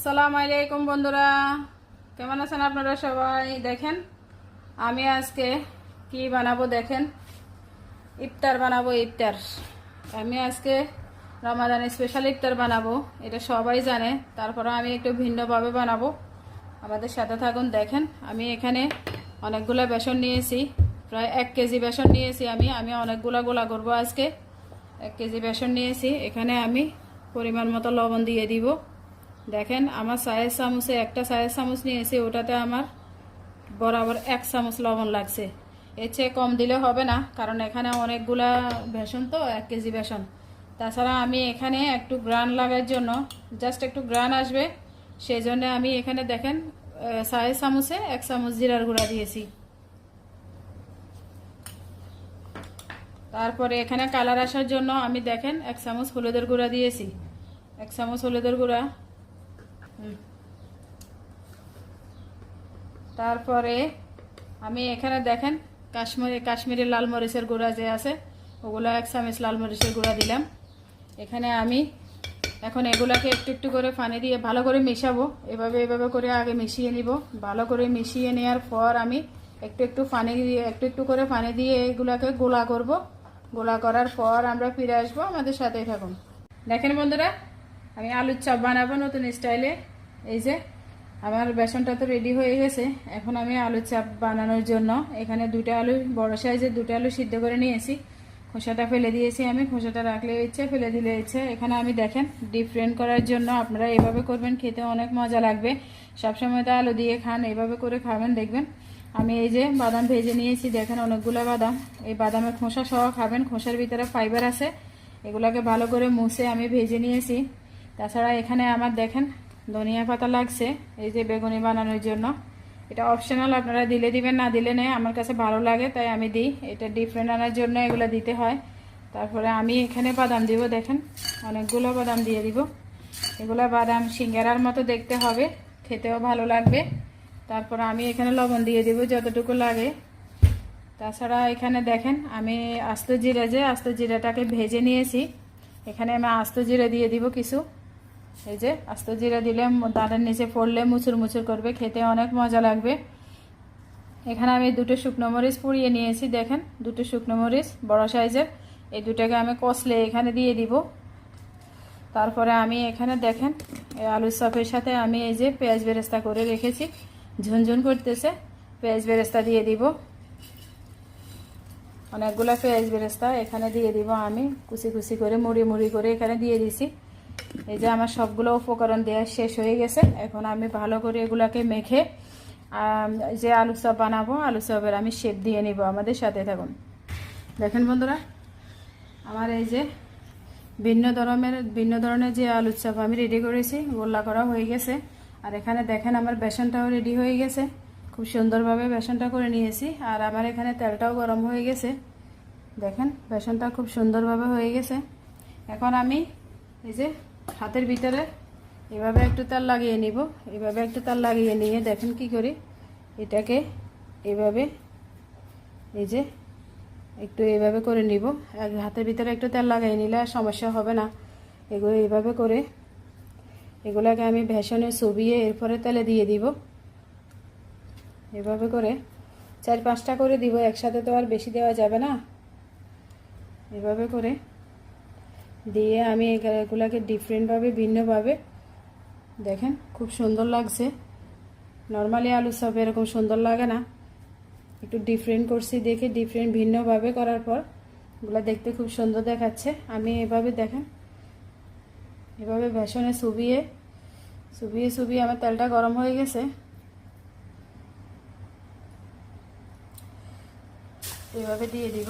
সালাম আলাইকুম বন্ধুরা। কেমন আছেন আপনারা সবাই? দেখেন, আমি আজকে কি বানাবো দেখেন? ইফতার বানাবো, ইফতার। আমি আজকে রমাদানের স্পেশাল ইফতার বানাবো, এটা সবাই জানে। তারপরে আমি একটু ভিন্নভাবে বানাবো। আমাদের সাথে থাকুন, দেখেন, আমি এখানে অনেকগুলো বেসন নিয়েছি, প্রায় এক কেজি বেসন নিয়েছি আমি। আমি অনেকগুলো গোলা করব আজকে। এক কেজি বেসন নিয়েছি। এখানে আমি পরিমাণ মতো লবণ দিয়ে দিব। দেখেন, আমার চায়ের চামচে একটা চায়ের চামচ নিয়েছি ওটাতে আমার বরাবর এক চামচ লবণ লাগছে। এর চেয়ে কম দিলে হবে না, কারণ এখানে অনেকগুলা বেসন তো, এক কেজি বেসন। তাছাড়া আমি এখানে একটু গ্রান লাগার জন্য, জাস্ট একটু গ্রান আসবে সেই জন্য আমি এখানে দেখেন চায়ের চামচে এক চামচ জিরার গুঁড়া দিয়েছি। তারপরে এখানে কালার আসার জন্য আমি দেখেন, এক চামচ হলুদের গুঁড়া দিয়েছি। এক চামচ হলুদের গুঁড়া। তারপরে আমি এখানে দেখেন, কাশ্মীরি কাশ্মীরি লাল মরিচের গুঁড়া যে আছে, ওগুলো এক চামচ লাল মরিচের গুঁড়া দিলাম। এখানে আমি এখন এগুলাকে একটু একটু করে পানি দিয়ে ভালো করে মেশাবো। এভাবে এভাবে করে আগে মিশিয়ে নিব। ভালো করে মিশিয়ে নেওয়ার পর আমি একটু একটু পানি দিয়ে, একটু একটু করে পানি দিয়ে এগুলাকে গোলা করব। গোলা করার পর আমরা ফিরে আসব আমাদের সাথেই থাকুন। দেখেন বন্ধুরা, আমি আলুর চপ বানাবো নতুন স্টাইলে। এই যে, আমার বেসনটা তো রেডি হয়ে গেছে। এখন আমি আলুর চাপ বানানোর জন্য এখানে দুটো আলু, বড় সাইজের দুটো আলু সিদ্ধ করে নিয়েছি। খোসাটা ফেলে দিয়েছি আমি, খোসাটা রাখলে ইচ্ছে ফেলে দিলে ইচ্ছে এখানে আমি দেখেন ডিফারেন্ট করার জন্য আপনারা এভাবে করবেন, খেতে অনেক মজা লাগবে। সবসময় তো আলু দিয়ে খান, এভাবে করে খাবেন, দেখবেন। আমি এই যে বাদাম ভেজে নিয়েছি, দেখেন অনেকগুলো বাদাম। এই বাদামের খোসা সহ খাবেন, খোসার ভিতরে ফাইবার আছে। এগুলাকে ভালো করে মুছে আমি ভেজে নিয়েছি। তাছাড়া এখানে আমার দেখেন ধনিয়া পাতা লাগছে, এই যে বেগুনি বানানোর জন্য। এটা অপশনাল আপনারা দিলে দিবেন, না দিলে নেই, আমার কাছে ভালো লাগে, তাই আমি দিই। এটা ডিফারেন্ট আনার জন্য এগুলো দিতে হয়। তারপরে আমি এখানে বাদাম দিব, দেখেন, অনেকগুলো বাদাম দিয়ে দিব। এগুলো বাদাম সিঙ্গারার মতো দেখতে হবে, খেতেও ভালো লাগবে। তারপর আমি এখানে লবণ দিয়ে দিব, যতটুকু লাগে। তাছাড়া এখানে দেখেন, আমি আস্ত জিরা যে, আস্ত জিরাটাকে ভেজে নিয়েছি। এখানে আমি আস্ত জিরা দিয়ে দিব কিছু। এই যে, আস্ত জিরা দিলে দাঁতের নিচে পড়লে মুচুর মুচুর করবে, খেতে অনেক মজা লাগবে। এখানে আমি দুটো শুকনো মরিচ পুড়িয়ে নিয়েছি, দেখেন, দুটো শুকনো মরিচ, বড় সাইজের। এই দুটাকে আমি কষলে এখানে দিয়ে দিব। তারপরে আমি এখানে দেখেন, এই আলুর চপের সাথে আমি এই যে পেঁয়াজ বেরেস্তা করে রেখেছি। ঝুনঝুন করতেছে, পেঁয়াজ বেরেস্তা দিয়ে দিব। অনেকগুলো পেঁয়াজ বেরেস্তা এখানে দিয়ে দিব আমি। কুচি কুচি করে, মুড়ি মুড়ি করে এখানে দিয়ে দিছি। এই যে আমার সবগুলো উপকরণ দেওয়া শেষ হয়ে গেছে। এখন আমি ভালো করে এগুলাকে মেখে যে আলু চপ বানাবো, আলু চপের আমি শেপ দিয়ে নিব আমাদের সাথে থাকুন দেখেন বন্ধুরা, আমার এই যে ভিন্ন ধরনের ভিন্ন ধরনের যে আলুর চপ আমি রেডি করেছি, গোল্লা করা হয়ে গেছে। আর এখানে দেখেন আমার বেসনটাও রেডি হয়ে গেছে। খুব সুন্দরভাবে বেসনটা করে নিয়েছি। আর আমার এখানে তেলটাও গরম হয়ে গেছে। দেখেন, বেসনটা খুব সুন্দরভাবে হয়ে গেছে। এখন আমি এই যে হাতের ভিতরে। এভাবে একটু তার লাগিয়ে নিব। এভাবে একটু তার লাগিয়ে নিয়ে দেখেন কি করি। এটাকে এভাবে, এই যে একটু এভাবে করে নিব। হাতের ভিতরে একটু তেল লাগাই নিলে আর সমস্যা হবে না। এগুলো এভাবে করে, এগুলোকে আমি ভেষণে চুবিয়ে এরপরে তেলে দিয়ে দিব। এভাবে করে চার পাঁচটা করে দিব। একসাথে তো আর বেশি দেওয়া যাবে না। এভাবে করে দিয়ে আমি এগুলাকে ডিফারেন্টভাবে ভিন্নভাবে, দেখেন খুব সুন্দর লাগছে। নর্মালি আলু সব এরকম সুন্দর লাগে না। একটু ডিফারেন্ট করছি দেখে ডিফারেন্ট ভিন্নভাবে করার পর এগুলো দেখতে খুব সুন্দর দেখাচ্ছে। আমি এভাবে দেখেন, এভাবে বেসনে চুবিয়ে চুবিয়ে চুবিয়ে আমার তেলটা গরম হয়ে গেছে। এভাবে দিয়ে দিব।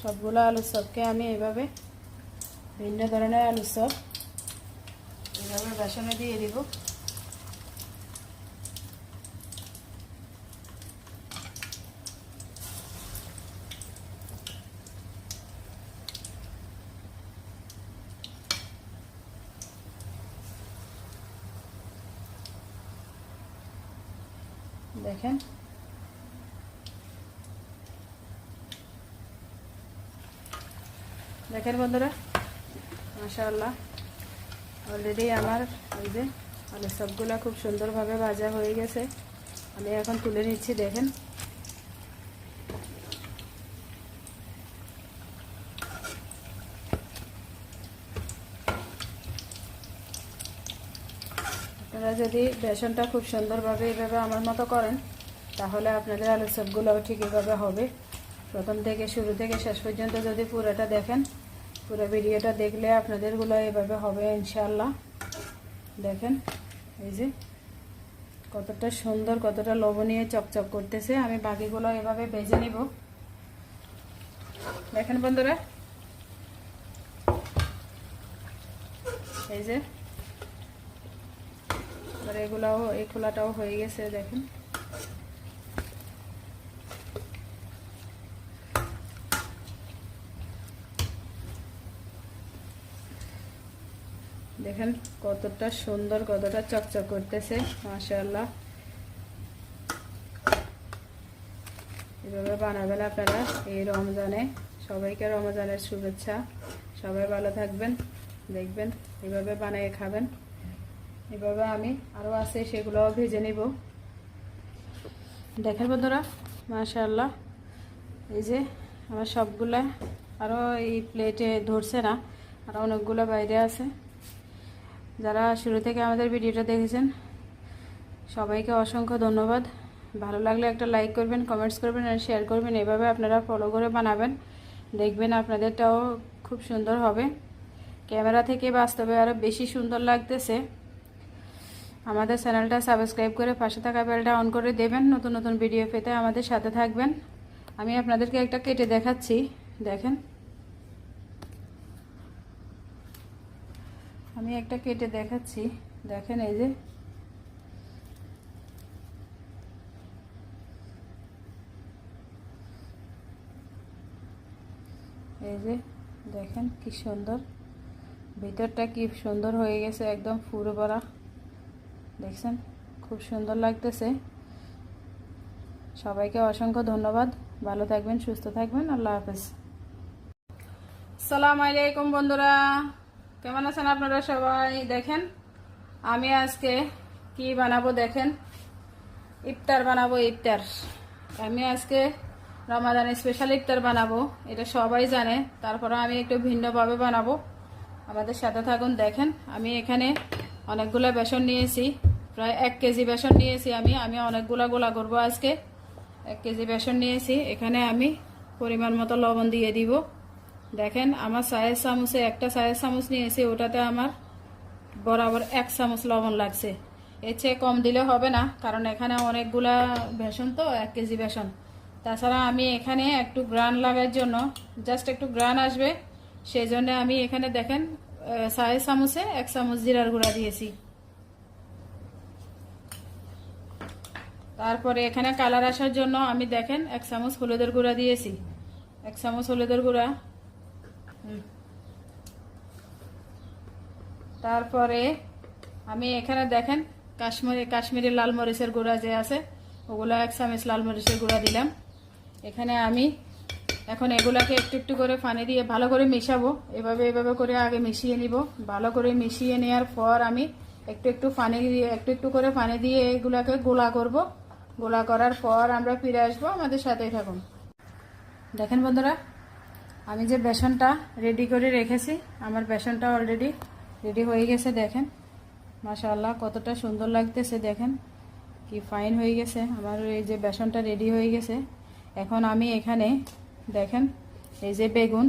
সবগুলো আলুর চপকে আমি এভাবে ভিন্ন ধরনের আলুর চপ এভাবে বেসনে দিয়ে দিব। দেখেন দেখেন বন্ধুরা, মাশাআল্লাহ। অলরেডি আমার ওই যে আলু সবগুলা খুব সুন্দরভাবে ভাজা হয়ে গেছে। আমি এখন তুলে নিচ্ছি, দেখেন। আপনারা যদি বেসনটা খুব সুন্দরভাবে এইভাবে আমার মতো করেন, তাহলে আপনাদের আলু সবগুলোও ঠিক এভাবে হবে। প্রথম থেকে শুরু থেকে শেষ পর্যন্ত যদি পুরোটা দেখেন, পুরো ভিডিওটা দেখলে আপনাদেরগুলো এভাবে হবে ইনশাল্লাহ দেখেন, এই যে কতটা সুন্দর, কতটা লবণীয় চকচক করতেছে। আমি বাকিগুলো এভাবে ভেজে নিব। দেখেন বন্ধুরা, এই যে এগুলাও, এই খোলাটাও হয়ে গেছে, দেখেন। দেখেন কতটা সুন্দর, কতটা চকচক করতেছে, মাশাআল্লাহ। এভাবে বানাবেন আপনারা এই রমজানে। সবাইকে রমজানের শুভেচ্ছা। সবাই ভালো থাকবেন, দেখবেন এভাবে বানিয়ে খাবেন। এভাবে আমি আরও আছে, সেগুলোও ভেজে নিব। দেখেন বন্ধুরা, মাশাআল্লাহ। এই যে আমার সবগুলা আরও এই প্লেটে ধরছে না, আর অনেকগুলো বাইরে আছে। যারা শুরু থেকে আমাদের ভিডিওটা দেখেছেন, সবাইকে অসংখ্য ধন্যবাদ। ভালো লাগলে একটা লাইক করবেন কমেন্টস করবেন আর শেয়ার করবেন। এভাবে আপনারা ফলো করে বানাবেন। দেখবেন আপনাদেরটাও খুব সুন্দর হবে। ক্যামেরা থেকে বাস্তবে আরও বেশি সুন্দর লাগতেছে। আমাদের চ্যানেলটা সাবস্ক্রাইব করে পাশে থাকা বেলটা অন করে দেবেন। নতুন নতুন ভিডিও পেতে আমাদের সাথে থাকবেন। আমি আপনাদেরকে একটা কেটে দেখাচ্ছি। দেখেন। আমি একটা কেটে দেখাচ্ছি। দেখেন এই যে। এই যে, দেখেন কি সুন্দর। ভিতরটা কি সুন্দর হয়ে গেছে, একদম ফুরো ভরা। দেখছেন? খুব সুন্দর লাগতেছে। সবাইকে অসংখ্য ধন্যবাদ। ভালো থাকবেন, সুস্থ থাকবেন। আল্লাহ হাফেজ। সালাম আলাইকুম বন্ধুরা। কেমন আছেন আপনারা সবাই? দেখেন, আমি আজকে কি বানাবো দেখেন? ইফতার বানাবো, ইফতার। আমি আজকে রমাদান স্পেশাল ইফতার বানাবো, এটা সবাই জানে। তারপরে আমি একটু ভিন্নভাবে বানাবো। আমাদের সাথে থাকুন, দেখেন। আমি এখানে অনেকগুলো বেসন নিয়েছি, প্রায় এক কেজি বেসন নিয়েছি আমি। আমি অনেকগুলা গোলা করব আজকে। এক কেজি বেসন নিয়েছি। এখানে আমি পরিমাণ মতো লবণ দিয়ে দিব। দেখেন, আমার চায়ের চামচে একটা চায়ের চামচ নিয়েছি ওটাতে আমার বরাবর এক চামচ লবণ লাগছে। এর চেয়ে কম দিলে হবে না, কারণ এখানে অনেকগুলা বেসন তো, এক কেজি বেসন। তাছাড়া আমি এখানে একটু গ্রান লাগার জন্য, জাস্ট একটু গ্রান আসবে সেই জন্য আমি এখানে দেখেন চায়ের চামচে এক চামচ জিরার গুঁড়া দিয়েছি। তারপরে এখানে কালার আসার জন্য আমি দেখেন, এক চামচ হলুদের গুঁড়া দিয়েছি। এক চামচ হলুদের গুঁড়া। তারপরে আমি এখানে দেখেন, কাশ্মীরি কাশ্মীরি লাল মরিচের গুঁড়া যে আছে, ওগুলো এক চামচ লাল মরিচের গুঁড়া দিলাম। এখানে আমি এখন এগুলাকে একটু একটু করে পানি দিয়ে ভালো করে মিশাবো। এভাবে এভাবে করে আগে মিশিয়ে নিব। ভালো করে মিশিয়ে নেওয়ার পর আমি একটু একটু পানি দিয়ে একটু একটু করে পানি দিয়ে এগুলাকে গোলা করব। গোলা করার পর আমরা ফিরে আসব। আমাদের সাথেই থাকুন। দেখেন বন্ধুরা আমি যে বেসনটা রেডি করে রেখেছি, আমার বেসনটা অলরেডি রেডি হয়ে গেছে, দেখেন। মাশাআল্লাহ, কতটা সুন্দর লাগতেছে, দেখেন। কি ফাইন হয়ে গেছে, আমার এই যে বেসনটা রেডি হয়ে গেছে। এখন আমি এখানে, দেখেন, এই যে বেগুন,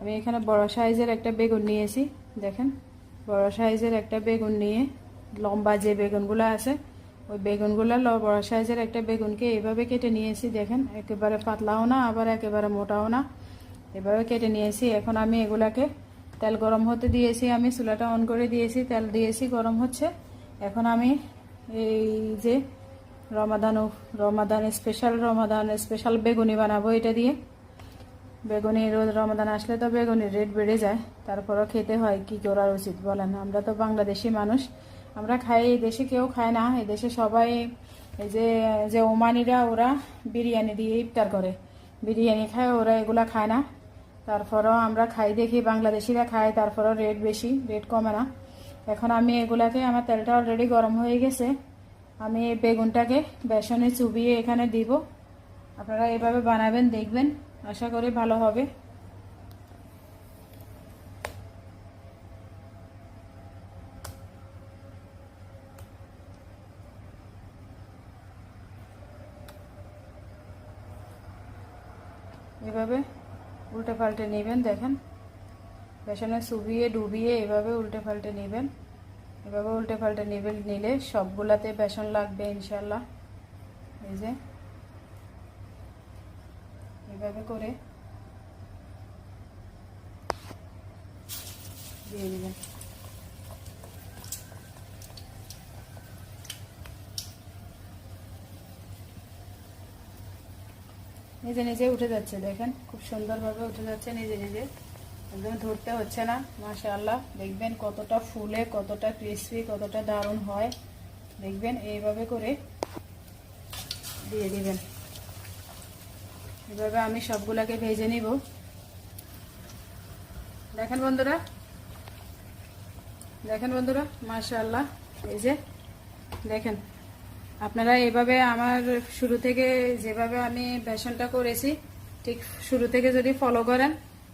আমি এখানে বড় সাইজের একটা বেগুন নিয়েছি, দেখেন। বড় সাইজের একটা বেগুন নিয়ে, লম্বা যে বেগুনগুলো আছে, ওই বেগুনগুলো বড় সাইজের একটা বেগুনকে এইভাবে কেটে নিয়েছি, দেখেন। একেবারে পাতলাও না, আবার একেবারে মোটাও না। এভাবে কেটে নিয়েছি। এখন আমি এগুলাকে তেল গরম হতে দিয়েছি। আমি চুলাটা অন করে দিয়েছি, তেল দিয়েছি, গরম হচ্ছে। এখন আমি এই যে রমাদান রমাদান স্পেশাল রমাদান স্পেশাল বেগুনি বানাবো এটা দিয়ে। বেগুনি রোজ রমাদান আসলে তো বেগুনির রেট বেড়ে যায়। তারপরও খেতে হয়, কি করার উচিত বলেন? আমরা তো বাংলাদেশি মানুষ। আমরা খাই, এই দেশে কেউ খায় না। এই দেশে সবাই এই যে যে ওমানিরা ওরা বিরিয়ানি দিয়ে ইফতার করে। বিরিয়ানি খায়, ওরা এগুলা খায় না। তারপরও আমরা খাই দেখি, বাংলাদেশিরা খায়, তারপরও রেট বেশি রেট কমে না। এখন আমি এগুলাকে, আমার তেলটা অলরেডি গরম হয়ে গেছে। আমি এই বেগুনটাকে বেসনে চুবিয়ে এখানে দিব। আপনারা এভাবে বানাবেন, দেখবেন। আশা করি ভালো হবে এভাবে উল্টে পাল্টে নেবেন, দেখেন। বেসনে চুবিয়ে, ডুবিয়ে এভাবে উল্টে পাল্টে নেবেন। এভাবে উল্টে পাল্টে নেবেন, নিলে সবগুলাতে বেসন লাগবে ইনশাল্লাহ এই যে। এভাবে করে দিয়ে দিবেন। নিজে নিজে উঠে যাচ্ছে, দেখেন। খুব সুন্দরভাবে উঠে যাচ্ছে নিজে নিজে। একদম ধরতে হচ্ছে না, মাশাআল্লাহ। দেখবেন কতটা ফুলে, কতটা ক্রিসপি কতটা দারুণ হয়। দেখবেন এইভাবে করে দিয়ে দিবেন। এভাবে আমি সবগুলাকে ভেজে নিব। দেখেন বন্ধুরা দেখেন বন্ধুরা, মাশাআল্লাহ। এই যে, দেখেন। আপনারা এভাবে আমার শুরু থেকে যেভাবে আমি বেসনটা করেছি, ঠিক শুরু থেকে যদি ফলো করেন,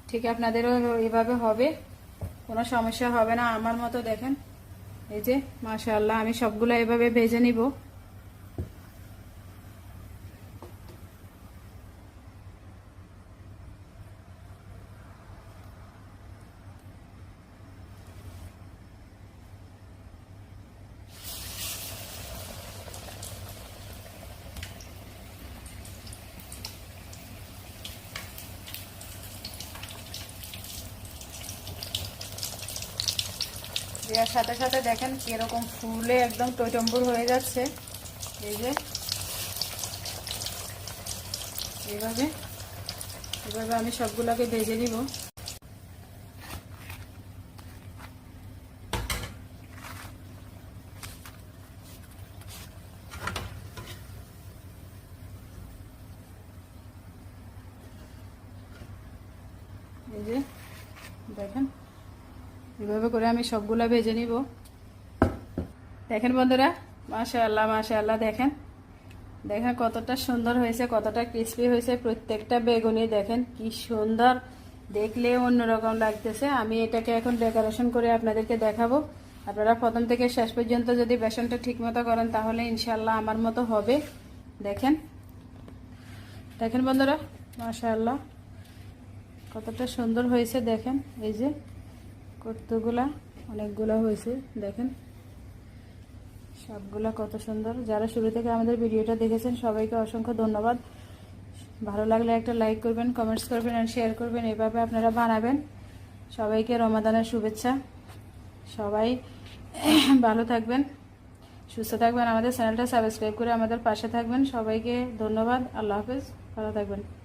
ঠিক আপনাদেরও এভাবে হবে। কোনো সমস্যা হবে না। আমার মতো দেখেন, এই যে মাশাল্লাহ আমি সবগুলো এভাবে ভেজে নিব। দেওয়ার সাথে সাথে দেখেন কীরকম ফুলে একদম টোটম্বুর হয়ে যাচ্ছে। এই যে। এইভাবে এভাবে আমি সবগুলোকে ভেজে নিব এই যে দেখেন এভাবে করে আমি সবগুলা ভেজে নিব। দেখেন বন্ধুরা, মাশাআল্লাহ মাশাআল্লাহ, দেখেন। দেখেন কতটা সুন্দর হয়েছে, কতটা ক্রিস্পি হয়েছে। প্রত্যেকটা বেগুনি দেখেন, কি সুন্দর। দেখলে অন্যরকম লাগতেছে। আমি এটাকে এখন ডেকোরেশন করে আপনাদেরকে দেখাবো। আপনারা প্রথম থেকে শেষ পর্যন্ত যদি বেসনটা ঠিক মতো করেন, তাহলে ইনশাল্লাহ আমার মতো হবে। দেখেন। দেখেন বন্ধুরা, মাশাআল্লাহ, কতটা সুন্দর হয়েছে, দেখেন, এই যে। কতগুলা? অনেকগুলা হয়েছে, দেখেন। সবগুলা কত সুন্দর। যারা শুরু থেকে আমাদের ভিডিওটা দেখেছেন, সবাইকে অসংখ্য ধন্যবাদ। ভালো লাগলে একটা লাইক করবেন কমেন্টস করবেন আর শেয়ার করবেন। এভাবে আপনারা বানাবেন। সবাইকে রমাদানের শুভেচ্ছা। সবাই ভালো থাকবেন, সুস্থ থাকবেন। আমাদের চ্যানেলটা সাবস্ক্রাইব করে আমাদের পাশে থাকবেন। সবাইকে ধন্যবাদ। আল্লাহ হাফেজ। ভালো থাকবেন।